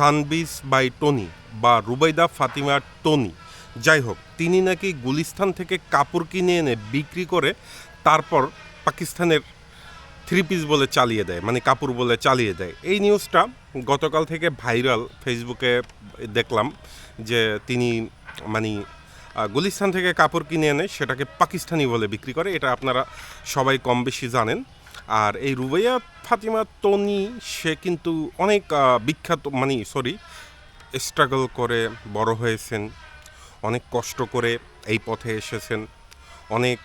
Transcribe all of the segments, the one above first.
সানবিস by Tony বা Rubaida Fatima Tony. যাই হোক তিনি নাকি গুলিস্তান থেকে কাপড় কিনে এনে বিক্রি করে তারপর পাকিস্তানের থ্রি পিস বলে চালিয়ে দেয় মানে কাপড় বলে চালিয়ে দেয়। এই নিউজটা গতকাল থেকে ভাইরাল, ফেসবুকে দেখলাম যে তিনি মানে গুলিস্তান থেকে কাপড় কিনে এনে সেটাকে পাকিস্তানি বলে বিক্রি করে। এটা আপনারা সবাই কম বেশি জানেন। আর এই রুবাইয়া ফাতিমা তনি, সে কিন্তু অনেক বিখ্যাত মানে সরি স্ট্রাগল করে, বড় হয়েছেন, অনেক কষ্ট করে এই পথে এসেছেন, অনেক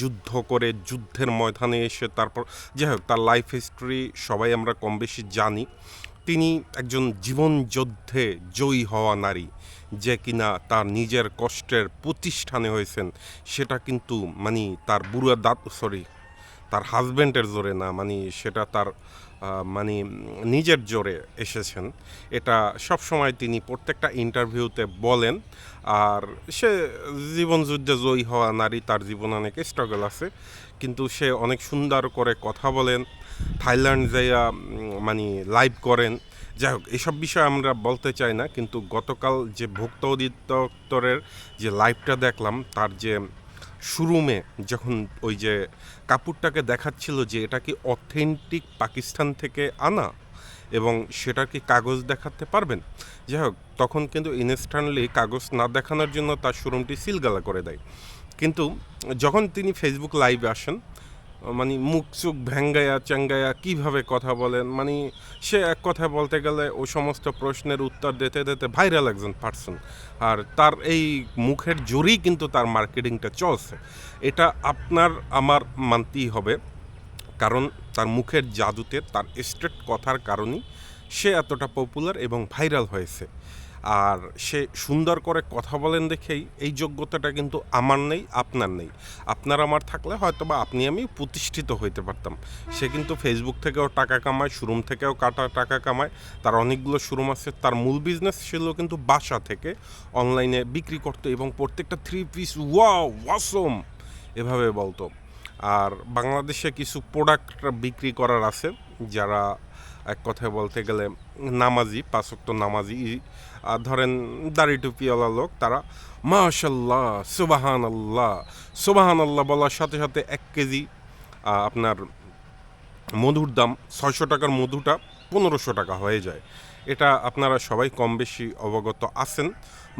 যুদ্ধ করে যুদ্ধের ময়দানে এসে তারপর, যাই হোক, তার লাইফ হিস্ট্রি সবাই আমরা কম বেশি জানি। তিনি একজন জীবন যুদ্ধে জয়ী হওয়া নারী, যে কিনা তার নিজের কষ্টের প্রতিষ্ঠানে হয়েছেন, সেটা কিন্তু মানে তার বুড়া দাঁত সরি তার হাজব্যান্ডের জোরে না মানে সেটা তার মানে নিজের জোরে এসেছেন। এটা সব সময় তিনি প্রত্যেকটা ইন্টারভিউতে বলেন। আর সে জীবনযুদ্ধে জয়ী হওয়া নারী, তার জীবন অনেক স্ট্রাগল আছে। কিন্তু সে অনেক সুন্দর করে কথা বলেন, থাইল্যান্ড যাইয়া মানে লাইভ করেন। যাই হোক, এসব বিষয়ে আমরা বলতে চাই না, কিন্তু গতকাল যে ভোক্তা অধিদপ্তরের যে লাইভটা দেখলাম, তার যে শোরুমে যখন ওই যে কাপড়টাকে দেখাচ্ছিল যে এটা কি অথেন্টিক পাকিস্তান থেকে আনা এবং সেটা কি কাগজ দেখাতে পারবেন? যাই হোক, তখন কিন্তু ইনস্ট্যান্টলি কাগজ না দেখানোর জন্য তার শোরুমটি সিলগালা করে দেয়। কিন্তু যখন তিনি ফেসবুক লাইভে আসেন মানে মুখ চুখ ভ্যাঙ্গায়া চ্যাঙ্গায়া কীভাবে কথা বলেন? মানে সে এক কথায় বলতে গেলে ও সমস্ত প্রশ্নের উত্তর দিতে দিতে ভাইরাল একজন পার্সন আর তার এই মুখের জোরেই কিন্তু তার মার্কেটিংটা চলছে। এটা আপনার আমার মানতেই হবে। কারণ তার মুখের জাদুতে তার স্ট্রেট কথার কারণেই সে এতটা পপুলার এবং ভাইরাল হয়েছে। আর সে সুন্দর করে কথা বলেন দেখেই এই যোগ্যতাটা কিন্তু আমার নেই, আপনার নেই। আপনার আমার থাকলে হয়তো বা আপনি আমি প্রতিষ্ঠিত হইতে পারতাম। সে কিন্তু ফেসবুক থেকেও টাকা কামায় শোরুম থেকেও কাটা, টাকা কামায়। তার অনেকগুলো শোরুম আছে, তার মূল বিজনেস ছিল কিন্তু বাসা থেকে অনলাইনে বিক্রি করতো এবং প্রত্যেকটা থ্রি পিস ওয়া ওয়াসম এভাবে বলতো। আর বাংলাদেশে কিছু প্রোডাক্ট বিক্রি করার আছে, যারা এক কথায় বলতে গেলে নামাজি পাঁচক্ত নামাজি। আর ধরেন দাড়ি টুপিওয়ালা লোক, তারা মাশাল্লাহ সুবাহান আল্লাহ সুবাহান আল্লাহ বলার সাথে সাথে এক কেজি আপনার মধুর দাম ছয়শো টাকার মধুটা পনেরোশো টাকা হয়ে যায়। এটা আপনারা সবাই কম বেশি অবগত আছেন।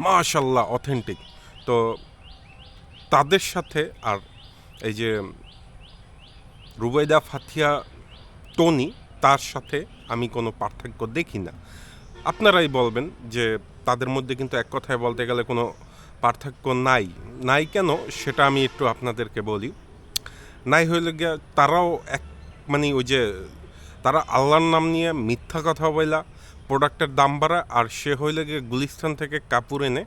মাশাল্লাহ অথেন্টিক তো তাদের সাথে আর এই যে রুবাইদা ফাথিয়া টনি তার সাথে আমি কোনো পার্থক্য দেখি না। আপনারাই বলবেন যে তাদের মধ্যে কিন্তু এক কথায় বলতে গেলে কোনো পার্থক্য নাই। নাই কেন? সেটা আমি একটু আপনাদেরকে বলি। নাই হইলে গিয়া তারাও এক মানে ওই যে তারা আল্লাহর নাম নিয়ে মিথ্যা কথা বইলা প্রোডাক্টের দাম বাড়া আর সে হইলে গিয়ে গুলিস্তান থেকে কাপড় এনে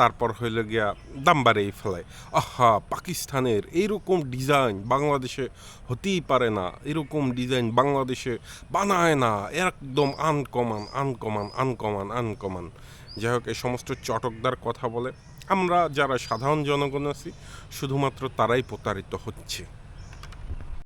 তারপর হইলে গিয়া দাম বাড়িয়ে ফেলায়। আহা, পাকিস্তানের এইরকম ডিজাইন বাংলাদেশে হতেই পারে না। এরকম ডিজাইন বাংলাদেশে বানায় না। একদম আনকমান আনকমান আনকমান আনকমান যাই হোক, এই সমস্ত চটকদার কথা বলে আমরা যারা সাধারণ জনগণ আছি, শুধুমাত্র তারাই প্রতারিত হচ্ছে।